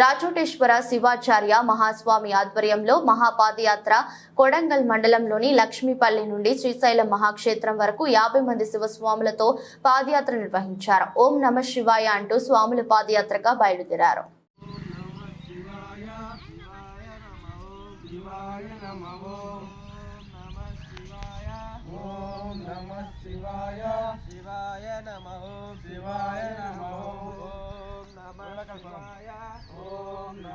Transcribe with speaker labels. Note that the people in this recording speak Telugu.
Speaker 1: రాచోటేశ్వర శివాచార్య మహాస్వామి ఆధ్వర్యంలో మహాపాదయాత్ర కొడంగల్ మండలంలోని లక్ష్మీపల్లి నుండి శ్రీశైలం మహాక్షేత్రం వరకు యాభై మంది శివస్వాములతో పాదయాత్ర నిర్వహించారు. ఓం నమ శివాయ అంటూ స్వాముల పాదయాత్రగా బయలుదేరారు.
Speaker 2: శివాయ. నమో శివాయ.
Speaker 3: శివాయ నమః
Speaker 2: శివాయ నమో
Speaker 3: ఓం నమః శివాయ
Speaker 2: ఓం నమ నమ